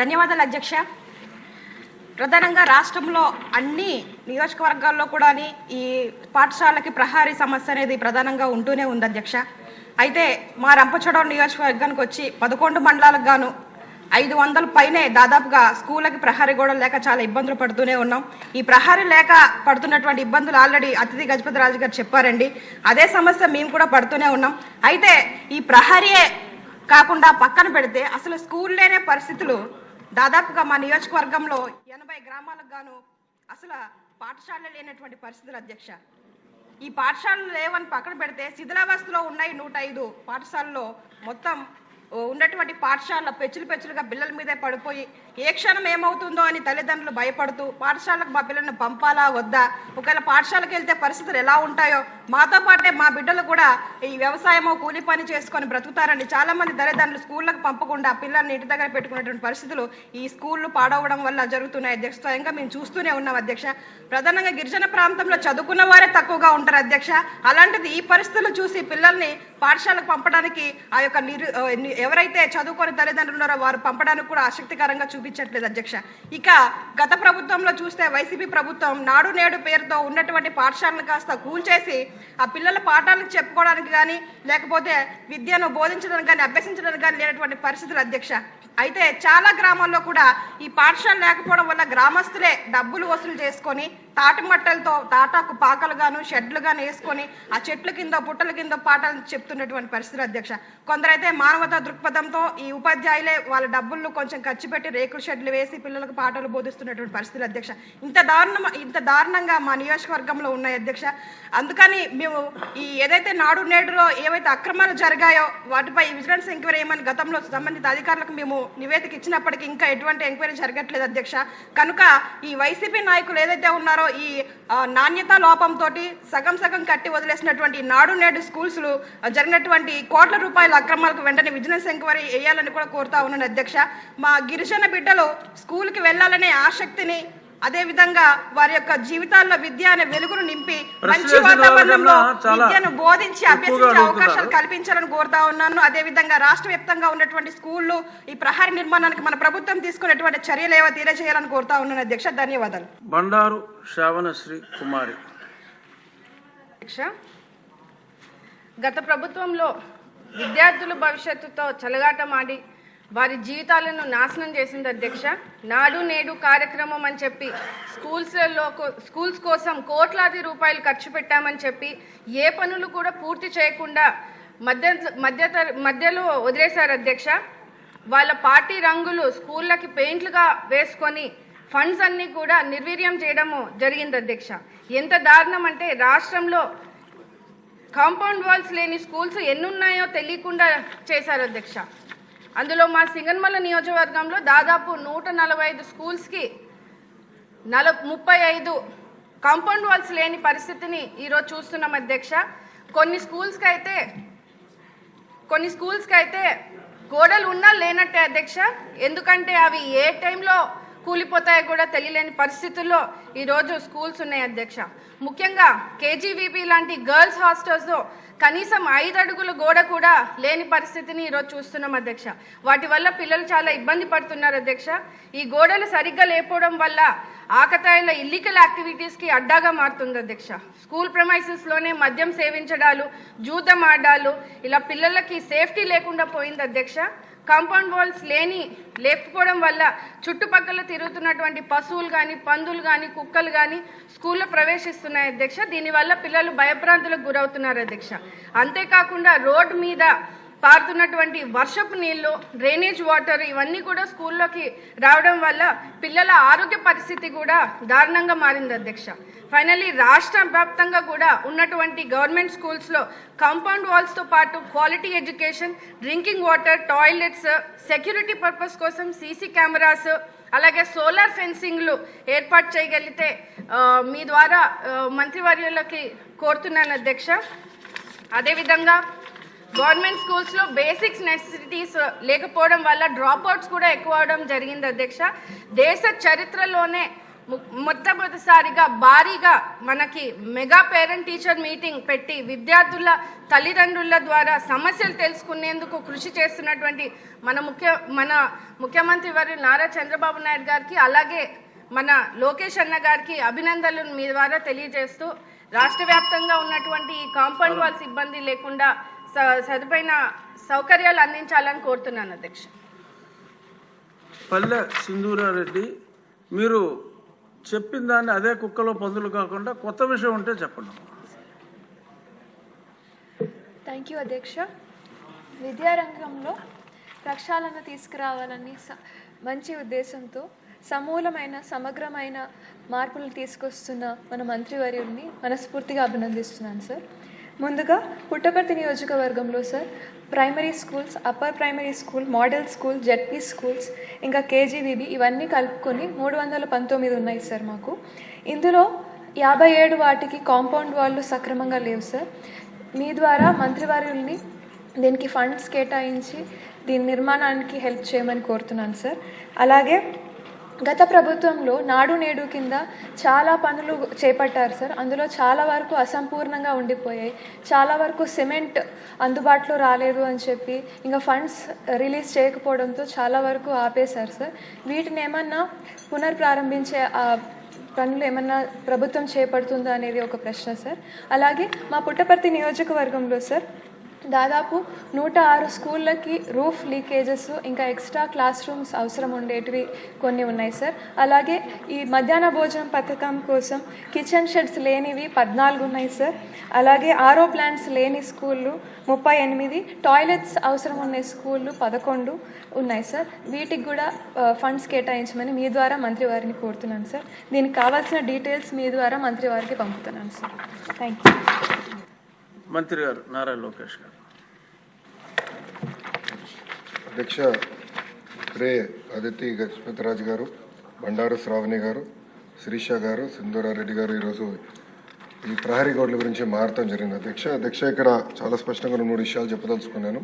ధన్యవాదాలు అధ్యక్ష. ప్రధానంగా రాష్ట్రంలో అన్ని నియోజకవర్గాల్లో కూడా ఈ పాఠశాలకి ప్రహారీ సమస్య అనేది ప్రధానంగా ఉంటూనే ఉంది అధ్యక్ష. అయితే మా రంపచోడవరం నియోజకవర్గానికి వచ్చి పదకొండు మండలాలకు గాను ఐదు వందల పైనే దాదాపుగా స్కూళ్ళకి ప్రహారీ గోడలు లేక చాలా ఇబ్బందులు పడుతూనే ఉన్నాం. ఈ ప్రహారీ లేక పడుతున్నటువంటి ఇబ్బందులు ఆల్రెడీ అతిథి గజపతి రాజు గారు చెప్పారండి. అదే సమస్య మేము కూడా పడుతూనే ఉన్నాం. అయితే ఈ ప్రహారీయే కాకుండా పక్కన పెడితే అసలు స్కూల్లోనే పరిస్థితులు దాదాపుగా మా నియోజకవర్గంలో ఎనభై గ్రామాలకు గాను అసలు పాఠశాలలు లేనటువంటి పరిస్థితులు అధ్యక్ష. ఈ పాఠశాలలు లేవని పక్కన పెడితే శిథిలావస్థలో ఉన్నాయి నూట ఐదు పాఠశాలలో. మొత్తం ఉన్నటువంటి పాఠశాల పెచ్చులు పెచ్చులుగా బిల్లల మీదే పడిపోయి ఏ క్షణం ఏమవుతుందో అని తల్లిదండ్రులు భయపడుతూ పాఠశాలకు మా పిల్లల్ని పంపాలా వద్దా? ఒకవేళ పాఠశాలకు వెళ్తే పరిస్థితులు ఎలా ఉంటాయో? మాతో పాటే మా బిడ్డలు కూడా ఈ వ్యవసాయమో కూలి పని చేసుకొని బ్రతుకుతారని చాలా మంది తల్లిదండ్రులు స్కూళ్ళకు పంపకుండా పిల్లల్ని ఇంటి దగ్గర పెట్టుకునేటువంటి పరిస్థితులు ఈ స్కూళ్ళు పాడవడం వల్ల జరుగుతున్నాయి అధ్యక్ష. స్వయంగా మేము చూస్తూనే ఉన్నాం అధ్యక్ష. ప్రధానంగా గిరిజన ప్రాంతంలో చదువుకున్న వారే తక్కువగా ఉంటారు అధ్యక్ష. అలాంటిది ఈ పరిస్థితులు చూసి పిల్లల్ని పాఠశాలకు పంపడానికి ఆ యొక్క నిరు ఎవరైతే చదువుకొని తల్లిదండ్రులు ఉన్నారో వారు పంపడానికి కూడా ఆసక్తికరంగా చూ చూపించట్లేదు అధ్యక్ష. ఇక గత ప్రభుత్వంలో చూస్తే వైసీపీ ప్రభుత్వం నాడు నేడు పేరుతో ఉన్నటువంటి పాఠశాలను కాస్త కూల్చేసి ఆ పిల్లల పాఠాలకు చెప్పుకోవడానికి కానీ లేకపోతే విద్యను బోధించడానికి కానీ అభ్యసించడానికి కానీ లేనటువంటి పరిస్థితులు అధ్యక్ష. అయితే చాలా గ్రామాల్లో కూడా ఈ పాఠశాల లేకపోవడం వల్ల గ్రామస్తులే డబ్బులు వసూలు చేసుకొని తాటి మట్టలతో తాటాకు పాకలు గాను షెడ్లు గాను వేసుకొని ఆ చెట్ల కింద పుట్టల కింద పాటలు చెప్తున్నటువంటి పరిస్థితి అధ్యక్ష. కొందరైతే మానవతా దృక్పథంతో ఈ ఉపాధ్యాయులే వాళ్ళ డబ్బులు కొంచెం ఖర్చు పెట్టి రేకుల షెడ్లు వేసి పిల్లలకు పాఠాలు బోధిస్తున్నటువంటి పరిస్థితులు అధ్యక్ష. ఇంత దారుణం ఇంత దారుణంగా మా నియోజకవర్గంలో ఉన్నాయి అధ్యక్ష. అందుకని మేము ఈ ఏదైతే నాడు నేడులో ఏవైతే అక్రమాలు జరిగాయో వాటిపై విజిలెన్స్ ఎంక్వైరీ ఏమని గతంలో సంబంధిత అధికారులకు మేము నివేదిక ఇచ్చినప్పటికీ ఇంకా ఎటువంటి ఎంక్వైరీ జరగట్లేదు అధ్యక్ష. కనుక ఈ వైసీపీ నాయకులు ఏదైతే ఉన్నారో ఈ నాణ్యత లోపంతో సగం సగం కట్టి వదిలేసినటువంటి నాడు నేడు స్కూల్స్ జరిగినటువంటి కోట్ల రూపాయల అక్రమాలకు వెంటనే విజిలెన్స్ ఎంక్వైరీ వేయాలని కూడా కోరుతా ఉన్నాను అధ్యక్ష. మా గిరిజన బిడ్డలు స్కూల్కి వెళ్ళాలనే ఆసక్తిని అదే విధంగా వారి యొక్క జీవితాల్లో విద్య అనే వెలుగును నింపి మంచి వాతావరణంలో విద్యను బోధించి అభ్యసించే. అవకాశాలు కల్పించాలని కోరుతా ఉన్నాను. అదే విధంగా రాష్ట్ర వ్యాప్తంగా ఉన్నటువంటి స్కూళ్ళు ఈ ప్రహారీ నిర్మాణానికి మన ప్రభుత్వం తీసుకున్నటువంటి చర్యలు ఏవో తెలియజేయాలని కోరుతా ఉన్నాను. అధ్యక్ష ధన్యవాదాలు. బండారు శ్రావణశ్రీ కుమారి. అధ్యక్ష గత ప్రభుత్వంలో విద్యార్థుల భవిష్యత్తుతో చెలగాటమాడి వారి జీవితాలను నాశనం చేసింది అధ్యక్ష. నాడు నేడు కార్యక్రమం అని చెప్పి స్కూల్స్లలో స్కూల్స్ కోసం కోట్లాది రూపాయలు ఖర్చు పెట్టామని చెప్పి ఏ పనులు కూడా పూర్తి చేయకుండా మధ్య మధ్య మధ్యలో వదిలేశారు అధ్యక్ష. వాళ్ళ పార్టీ రంగులు స్కూళ్ళకి పెయింట్లుగా వేసుకొని ఫండ్స్ అన్నీ కూడా నిర్వీర్యం చేయడము జరిగింది అధ్యక్ష. ఎంత దారుణం అంటే రాష్ట్రంలో కాంపౌండ్ వాల్స్ లేని స్కూల్స్ ఎన్ని ఉన్నాయో తెలియకుండా చేశారు అధ్యక్ష. అందులో మా సింగన్మల నియోజకవర్గంలో దాదాపు నూట నలభై ఐదు స్కూల్స్కి నల ముప్పై ఐదు కాంపౌండ్ వాల్స్ లేని పరిస్థితిని ఈరోజు చూస్తున్నాం అధ్యక్ష. కొన్ని స్కూల్స్కి అయితే కొన్ని స్కూల్స్కి అయితే గోడలు ఉన్నా లేనట్టే అధ్యక్ష. ఎందుకంటే అవి ఏ టైంలో కూలిపోతాయో కూడా తెలియలేని పరిస్థితుల్లో ఈరోజు స్కూల్స్ ఉన్నాయి అధ్యక్ష. ముఖ్యంగా కేజీవీపీ లాంటి గర్ల్స్ హాస్టల్స్లో కనీసం ఐదు అడుగుల గోడ కూడా లేని పరిస్థితిని ఈరోజు చూస్తున్నాం అధ్యక్ష. వాటి వల్ల పిల్లలు చాలా ఇబ్బంది పడుతున్నారు అధ్యక్ష. ఈ గోడలు సరిగ్గా లేకపోవడం వల్ల ఆకతాయిల ఇల్లీగల్ యాక్టివిటీస్కి అడ్డాగా మారుతుంది అధ్యక్ష. స్కూల్ ప్రమైసెస్లోనే మద్యం సేవించడాలు జూదం ఆడాలు ఇలా పిల్లలకి సేఫ్టీ లేకుండా పోయింది అధ్యక్ష. కాంపౌండ్ వాల్స్ లేని లేకపోవడం వల్ల చుట్టుపక్కల తిరుగుతున్నటువంటి పశువులు కానీ పందులు కానీ కుక్కలు కానీ స్కూల్లో ప్రవేశిస్తున్నాయి అధ్యక్ష. దీనివల్ల పిల్లలు భయభ్రాంతులకు గురవుతున్నారు అధ్యక్ష. అంతేకాకుండా రోడ్ మీద పారుతున్నటువంటి వర్షపు నీళ్ళు డ్రైనేజ్ వాటర్ ఇవన్నీ కూడా స్కూల్లోకి రావడం వల్ల పిల్లల ఆరోగ్య పరిస్థితి కూడా దారుణంగా మారింది అధ్యక్ష. ఫైనలీ రాష్ట్ర వ్యాప్తంగా కూడా ఉన్నటువంటి గవర్నమెంట్ స్కూల్స్లో కాంపౌండ్ వాల్స్తో పాటు quality education drinking water toilets security purpose కోసం సీసీ కెమెరాస్ అలాగే సోలార్ ఫెన్సింగ్లు ఏర్పాటు చేయగలిగితే మీ ద్వారా మంత్రివర్యులకి కోరుతున్నాను అధ్యక్ష. అదేవిధంగా గవర్నమెంట్ స్కూల్స్లో బేసిక్స్ నెసెసిటీస్ లేకపోవడం వల్ల డ్రాప్ అవుట్స్ కూడా ఎక్కువ అవడం జరిగింది అధ్యక్ష. దేశ చరిత్రలోనే మొట్టమొదటిసారిగా భారీగా మనకి మెగా పేరెంట్ టీచర్ మీటింగ్ పెట్టి విద్యార్థుల తల్లిదండ్రుల ద్వారా సమస్యలు తెలుసుకునేందుకు కృషి చేస్తున్నటువంటి మన ముఖ్య మన ముఖ్యమంత్రి వారు నారా చంద్రబాబు నాయుడు గారికి అలాగే మన లోకేష్ అన్న గారికి అభినందనలు మీ ద్వారా తెలియజేస్తూ రాష్ట్ర వ్యాప్తంగా ఉన్నటువంటి ఈ కాంపౌండ్ వాల్ సిబ్బంది లేకుండా సదుపైన సౌకర్యాలు అందించాలని కోరుతున్నాను అధ్యక్ష. పల్లె సింధూరారెడ్డి మీరు చెప్పిన దాన్ని అదే కుక్కలో పందులు కాకుండా కొత్త విషయం ఉంటే చెప్పండి. థ్యాంక్ యూ అధ్యక్ష. విద్యారంగంలో ప్రక్షాళన తీసుకురావాలని స- మంచి ఉద్దేశంతో సమూలమైన సమగ్రమైన మార్పులు తీసుకొస్తున్న మన మంత్రివర్యుడిని మనస్ఫూర్తిగా అభినందిస్తున్నాను సార్. ముందుగా పుట్టపర్తి నియోజకవర్గంలో sir primary schools upper primary school model school ZP schools ఇంకా కేజీబీబీ ఇవన్నీ కలుపుకొని మూడు వందల పంతొమ్మిది ఉన్నాయి సార్ మాకు. ఇందులో యాభై ఏడు వాటికి కాంపౌండ్ వాళ్ళు సక్రమంగా లేవు సార్. మీ ద్వారా మంత్రివర్యుల్ని దీనికి ఫండ్స్ కేటాయించి దీని నిర్మాణానికి హెల్ప్ చేయమని కోరుతున్నాను సార్. అలాగే గత ప్రభుత్వంలో నాడు నేడు కింద చాలా పనులు చేపట్టారు సార్. అందులో చాలా వరకు అసంపూర్ణంగా ఉండిపోయాయి. చాలా వరకు సిమెంట్ అందుబాటులో రాలేదు అని చెప్పి ఇంకా ఫండ్స్ రిలీజ్ చేయకపోవడంతో చాలా వరకు ఆపేశారు సార్. వీటిని ఏమన్నా పునర్ప్రారంభించే పనులు ఏమన్నా ప్రభుత్వం చేపడుతుందా అనేది ఒక ప్రశ్న సార్. అలాగే మా పుట్టపర్తి నియోజకవర్గంలో సార్ దాదాపు నూట ఆరు స్కూళ్ళకి రూఫ్ లీకేజెస్ ఇంకా ఎక్స్ట్రా క్లాస్ రూమ్స్ అవసరం ఉండేటివి కొన్ని ఉన్నాయి సార్. అలాగే ఈ మధ్యాహ్న భోజనం పథకం కోసం కిచెన్ షెడ్స్ లేనివి పద్నాలుగు ఉన్నాయి సార్. అలాగే ఆరో ప్లాంట్స్ లేని స్కూళ్ళు ముప్పై ఎనిమిది టాయిలెట్స్ అవసరం ఉన్న స్కూళ్ళు పదకొండు ఉన్నాయి సార్. వీటికి కూడా ఫండ్స్ కేటాయించమని మీ ద్వారా మంత్రి వారిని కోరుతున్నాను సార్. దీనికి కావాల్సిన డీటెయిల్స్ మీ ద్వారా మంత్రి వారికి పంపుతున్నాను సార్. థ్యాంక్ యూ మంత్రి గారు నారా లోకేష్ గారు. అధ్యక్ష రే అదితి గజపతిరాజు గారు బండారు శ్రావణి గారు శిరీష గారు సింధూరారెడ్డి గారు ఈరోజు ఈ ప్రహరీ గోడల గురించి మారటం జరిగింది. అధ్యక్ష అధ్యక్ష ఇక్కడ చాలా స్పష్టంగా రెండు మూడు విషయాలు చెప్పదలుచుకున్నాను.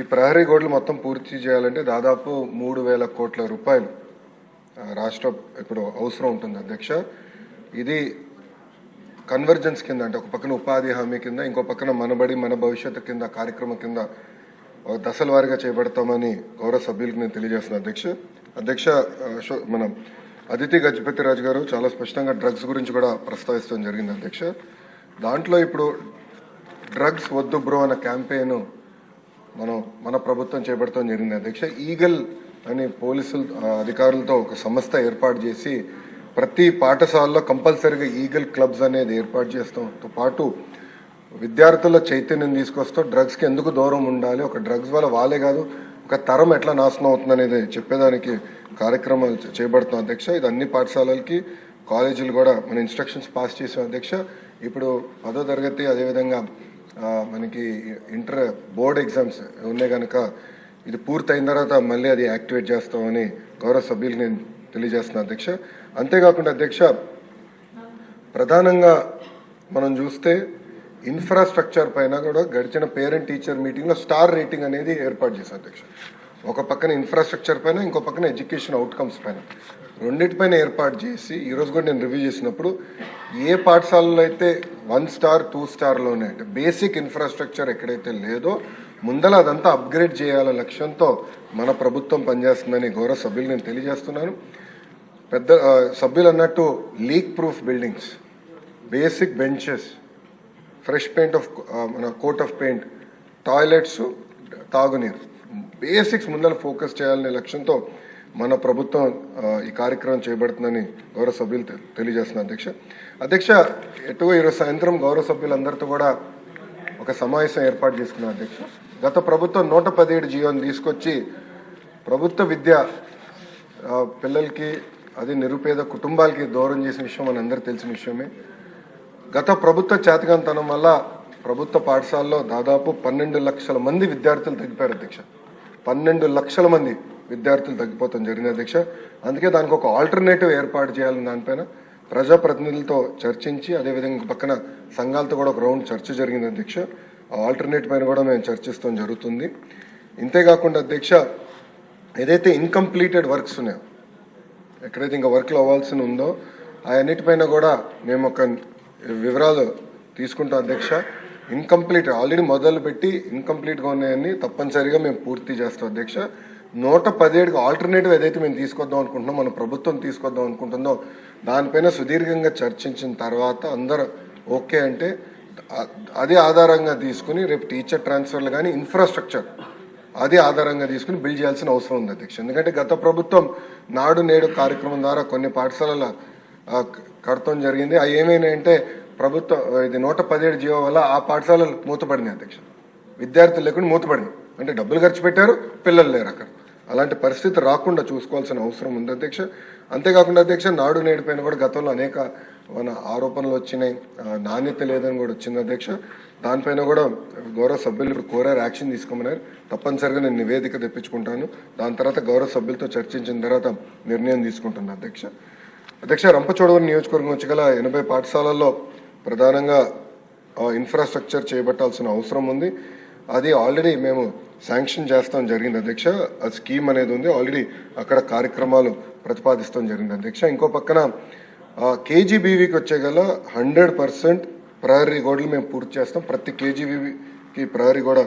ఈ ప్రహరీ గోడలు మొత్తం పూర్తి చేయాలంటే దాదాపు మూడు వేల కోట్ల రూపాయలు రాష్ట్ర ఇప్పుడు అవసరం ఉంటుంది. అధ్యక్ష ఇది కన్వర్జెన్స్ కింద అంటే ఒక పక్కన ఉపాధి హామీ కింద ఇంకో పక్కన మనబడి మన భవిష్యత్తు కింద కార్యక్రమం కింద దశల వారీగా చేపడతామని గౌరవ సభ్యులకు నేను తెలియజేస్తున్నాను అధ్యక్ష. అధ్యక్ష మనం మన అదితి గజపతి రాజు గారు చాలా స్పష్టంగా డ్రగ్స్ గురించి కూడా ప్రస్తావిస్తాం జరిగింది అధ్యక్ష. దాంట్లో ఇప్పుడు డ్రగ్స్ వద్దు బ్రో అన్న క్యాంపెయిన్ మనం మన ప్రభుత్వం చేపడతాం జరిగింది అధ్యక్ష. ఈగల్ అని పోలీసులు అధికారులతో ఒక సంస్థ ఏర్పాటు చేసి ప్రతి పాఠశాలలో కంపల్సరీగా ఈగల్ క్లబ్స్ అనేది ఏర్పాటు చేస్తాంతో పాటు విద్యార్థుల చైతన్యం తీసుకొస్తూ డ్రగ్స్కి ఎందుకు దూరం ఉండాలి? ఒక డ్రగ్స్ వల్ల వాళ్ళే కాదు ఒక తరం ఎట్లా నాశనం అవుతుంది అనేది చెప్పేదానికి కార్యక్రమాలు చేపడుతున్నాం అధ్యక్ష. ఇది అన్ని పాఠశాలలకి కాలేజీలు కూడా మన ఇన్స్ట్రక్షన్స్ పాస్ చేసాం అధ్యక్ష. ఇప్పుడు పదో తరగతి అదేవిధంగా మనకి ఇంటర్ బోర్డ్ ఎగ్జామ్స్ ఉన్నాయి కనుక ఇది పూర్తయిన తర్వాత మళ్ళీ అది యాక్టివేట్ చేస్తామని గౌరవ సభ్యులు నేను తెలియజేస్తున్నాను అధ్యక్ష. అంతేకాకుండా అధ్యక్ష ప్రధానంగా మనం చూస్తే ఇన్ఫ్రాస్ట్రక్చర్ పైన కూడా గడిచిన పేరెంట్ టీచర్ మీటింగ్లో స్టార్ రేటింగ్ అనేది ఏర్పాటు చేశారు అధ్యక్ష. ఒక పక్కన ఇన్ఫ్రాస్ట్రక్చర్ పైన ఇంకో పక్కన ఎడ్యుకేషన్ అవుట్కమ్స్ పైన. రెండింటిపైన ఏర్పాటు చేసి ఈరోజు కూడా నేను రివ్యూ చేసినప్పుడు ఏ పాఠశాలలో అయితే వన్ స్టార్ టూ స్టార్లోనే అంటే బేసిక్ ఇన్ఫ్రాస్ట్రక్చర్ ఎక్కడైతే లేదో ముందల అదంతా అప్గ్రేడ్ చేయాల లక్ష్యంతో మన ప్రభుత్వం పనిచేస్తుందని గౌరవ సభ్యులు నేను తెలియజేస్తున్నాను. పెద్ద సభ్యులు అన్నట్టు leak proof buildings basic benches fresh paint of మన కోట్ ఆఫ్ పెయింట్ టాయిలెట్స్ తాగునీరు. బేసిక్స్ ముందర ఫోకస్ చేయాలనే లక్ష్యంతో మన ప్రభుత్వం ఈ కార్యక్రమం చేపడుతుందని గౌరవ సభ్యులు తెలియజేస్తున్నారు అధ్యక్ష. అధ్యక్ష ఎటువో ఈరోజు సాయంత్రం గౌరవ సభ్యులందరితో కూడా ఒక సమావేశం ఏర్పాటు చేసుకున్నాం అధ్యక్ష. గత ప్రభుత్వం నూట పదిహేడు జీవోని తీసుకొచ్చి ప్రభుత్వ విద్య పిల్లలకి అది నిరుపేద కుటుంబాలకి దూరం చేసిన విషయం మన తెలిసిన విషయమే. గత ప్రభుత్వ చేతకంతనం వల్ల ప్రభుత్వ పాఠశాలలో దాదాపు పన్నెండు లక్షల మంది విద్యార్థులు తగ్గిపోయారు అధ్యక్ష. పన్నెండు లక్షల మంది విద్యార్థులు తగ్గిపోతాం జరిగింది అధ్యక్ష. అందుకే దానికి ఒక ఆల్టర్నేటివ్ ఏర్పాటు చేయాలని దానిపైన ప్రజాప్రతినిధులతో చర్చించి అదేవిధంగా పక్కన సంఘాలతో కూడా ఒక రౌండ్ చర్చ జరిగింది అధ్యక్ష. ఆ ఆల్టర్నేట్ పైన కూడా మేము చర్చిస్తాం జరుగుతుంది. ఇంతేకాకుండా అధ్యక్ష ఏదైతే ఇన్కంప్లీటెడ్ వర్క్స్ ఉన్నాయో ఎక్కడైతే ఇంకా వర్క్లు అవ్వాల్సి ఉందో అవన్నిటిపైన కూడా మేము ఒక వివరాలు తీసుకుంటాం అధ్యక్ష. ఇన్కంప్లీట్ ఆల్రెడీ మొదలు పెట్టి ఇన్కంప్లీట్గా ఉన్నాయని తప్పనిసరిగా మేము పూర్తి చేస్తాం అధ్యక్ష. నూట పదిహేడుకి ఆల్టర్నేటివ్ ఏదైతే మేము తీసుకొద్దాం అనుకుంటున్నాం మన ప్రభుత్వం తీసుకొద్దాం అనుకుంటుందో దానిపైన సుదీర్ఘంగా చర్చించిన తర్వాత అందరూ ఓకే అంటే అదే ఆధారంగా తీసుకుని రేపు టీచర్ ట్రాన్స్ఫర్లు కానీ ఇన్ఫ్రాస్ట్రక్చర్ అది ఆధారంగా తీసుకుని బిల్డ్ చేయాల్సిన అవసరం ఉంది అధ్యక్ష. ఎందుకంటే గత ప్రభుత్వం నాడు నేడు కార్యక్రమం ద్వారా కొన్ని పాఠశాలల కడతం జరిగింది. అవి ఏమైనాయంటే ప్రభుత్వం ఇది నూట పదిహేడు జీవో వల్ల ఆ పాఠశాలలు మూతపడినాయి అధ్యక్ష. విద్యార్థులు లేకుండా మూతపడింది అంటే డబ్బులు ఖర్చు పెట్టారు పిల్లలు లేరు అక్కడ. అలాంటి పరిస్థితి రాకుండా చూసుకోవాల్సిన అవసరం ఉంది అధ్యక్ష. అంతేకాకుండా అధ్యక్ష నాడు నేడు పైన కూడా గతంలో అనేక మన ఆరోపణలు వచ్చినాయి నాణ్యత లేదని కూడా వచ్చింది అధ్యక్ష. దానిపైన కూడా గౌరవ సభ్యులు ఇప్పుడు కోరారు యాక్షన్ తీసుకోమన్నారు. తప్పనిసరిగా నేను నివేదిక తెప్పించుకుంటాను. దాని తర్వాత గౌరవ సభ్యులతో చర్చించిన తర్వాత నిర్ణయం తీసుకుంటాను అధ్యక్ష. అధ్యక్ష రంపచోడవరం నియోజకవర్గం వచ్చి గల ఎనభై పాఠశాలల్లో ప్రధానంగా ఇన్ఫ్రాస్ట్రక్చర్ చేపట్టాల్సిన అవసరం ఉంది. అది ఆల్రెడీ మేము శాంక్షన్ చేస్తాం జరిగింది అధ్యక్ష. ఆ స్కీమ్ అనేది ఉంది ఆల్రెడీ అక్కడ కార్యక్రమాలు ప్రతిపాదిస్తాం జరిగింది అధ్యక్ష. ఇంకో పక్కన కేజీబీవీకి వచ్చే గల హండ్రెడ్ పర్సెంట్ ప్రహరీ గోడలు మేము పూర్తి చేస్తాం. ప్రతి కేజీబీవీకి ప్రహరీ గోడ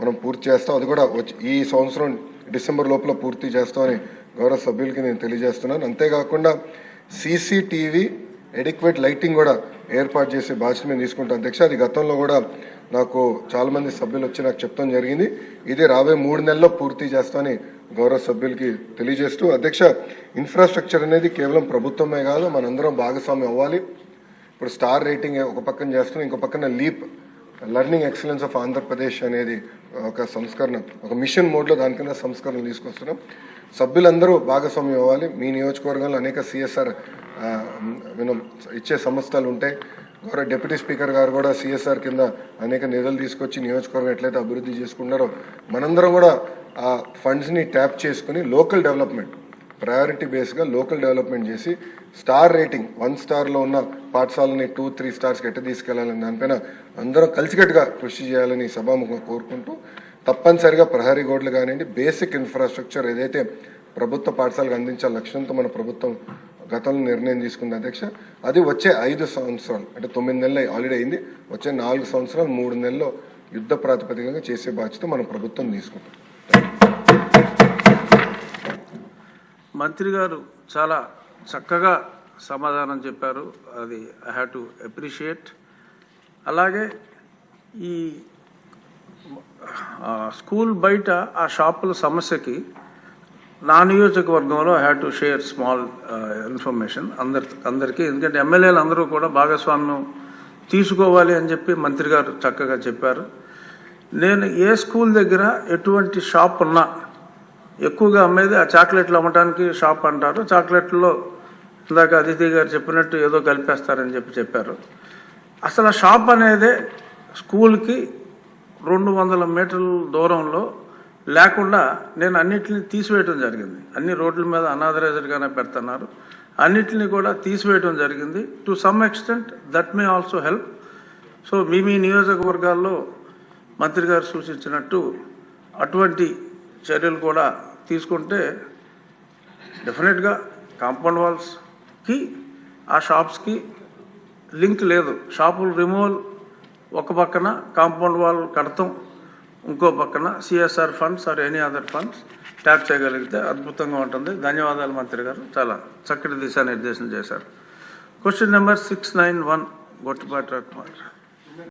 మనం పూర్తి చేస్తాం. అది కూడా వచ్చి ఈ సంవత్సరం డిసెంబర్ లోపల పూర్తి చేస్తామని గౌరవ సభ్యులకి నేను తెలియజేస్తున్నాను. అంతేకాకుండా సీసీటీవీ ఎడిక్వేట్ లైటింగ్ కూడా ఏర్పాటు చేసే బాధ్యత మేము తీసుకుంటాం. అధ్యక్ష అది గతంలో కూడా నాకు చాలా మంది సభ్యులు వచ్చి నాకు చెప్తాం జరిగింది. ఇది రాబోయే మూడు నెలల్లో పూర్తి చేస్తామని గౌరవ సభ్యులకి తెలియజేస్తూ అధ్యక్ష ఇన్ఫ్రాస్ట్రక్చర్ అనేది కేవలం ప్రభుత్వమే కాదు మనందరం భాగస్వామ్యం అవ్వాలి. ఇప్పుడు స్టార్ రేటింగ్ ఒక పక్కన చేస్తున్నాం ఇంకో పక్కన leap learning excellence of Andhra Pradesh అనేది ఒక సంస్కరణ ఒక మిషన్ మోడ్లో దాని కింద సంస్కరణలు తీసుకొస్తున్నాం. సభ్యులందరూ భాగస్వామ్యం అవ్వాలి. మీ నియోజకవర్గంలో అనేక సిఎస్ఆర్ మనం ఇచ్చే సంస్థలు ఉంటాయి. గౌరవ డిప్యూటీ స్పీకర్ గారు కూడా సిఎస్ఆర్ కింద అనేక నిధులు తీసుకొచ్చి నియోజకవర్గం ఎట్లయితే అభివృద్ధి చేసుకున్నారో మనందరం కూడా ఆ ఫండ్స్ని ట్యాప్ చేసుకుని లోకల్ డెవలప్మెంట్ ప్రయారిటీ బేస్గా లోకల్ డెవలప్మెంట్ చేసి స్టార్ రేటింగ్ వన్ స్టార్లో ఉన్న పాఠశాలని టూ త్రీ స్టార్స్కి ఎట్ట తీసుకెళ్ళాలని దానిపైన అందరం కలిసికట్టుగా కృషి చేయాలని సభాముఖం కోరుకుంటూ తప్పనిసరిగా ప్రహరీ గోడలు కానివ్వండి బేసిక్ ఇన్ఫ్రాస్ట్రక్చర్ ఏదైతే ప్రభుత్వ పాఠశాలకు అందించాలి లక్ష్యంతో మన ప్రభుత్వం గతంలో నిర్ణయం తీసుకుంది అధ్యక్ష అది వచ్చే ఐదు సంవత్సరాలు అంటే తొమ్మిది నెలలు ఆల్రెడీ అయింది వచ్చే నాలుగు సంవత్సరాలు మూడు నెలల్లో యుద్ధ ప్రాతిపదికగా చేసే బాధ్యత మన ప్రభుత్వం తీసుకుంటుంది. మంత్రి గారు చాలా చక్కగా సమాధానం చెప్పారు. అది ఐ హ్యావ్ టు అప్రిషియేట్ అలాగే ఈ స్కూల్ బయట ఆ షాపుల సమస్యకి నా నియోజకవర్గంలో I have to share small information అందరి అందరికీ. ఎందుకంటే ఎమ్మెల్యేలు అందరూ కూడా భాగస్వామ్యం తీసుకోవాలి అని చెప్పి మంత్రి గారు చక్కగా చెప్పారు. నేను ఏ స్కూల్ దగ్గర ఎటువంటి షాప్ ఉన్నా ఎక్కువగా అమ్మేది ఆ చాక్లెట్లు అమ్మటానికి షాప్ అంటారు. చాక్లెట్లో ఇందాక అదితి గారు చెప్పినట్టు ఏదో కలిపేస్తారని చెప్పి చెప్పారు. అసలు ఆ షాప్ అనేదే స్కూల్కి రెండు వందల మీటర్ల దూరంలో లేకుండా నేను అన్నిటిని తీసివేయటం జరిగింది. అన్ని రోడ్ల మీద అనాథరైజ్డ్గానే పెడుతున్నారు. అన్నిటిని కూడా తీసివేయటం జరిగింది. To some extent that may also help. So మీ మీ నియోజకవర్గాల్లో మంత్రి గారు సూచించినట్టు అటువంటి చర్యలు కూడా తీసుకుంటే డెఫినెట్గా కాంపౌండ్ వాల్స్కి ఆ షాప్స్కి లింక్ లేదు. షాపులు రిమూవల్ ఒక పక్కన కాంపౌండ్ వాల్ కడతాం ఇంకో పక్కన CSR funds or any other funds tap చేయగలిగితే అద్భుతంగా ఉంటుంది. ధన్యవాదాలు మంత్రి గారు. చాలా చక్కటి దిశానిర్దేశం చేశారు. Question number six nine one Gottipati Ravikumar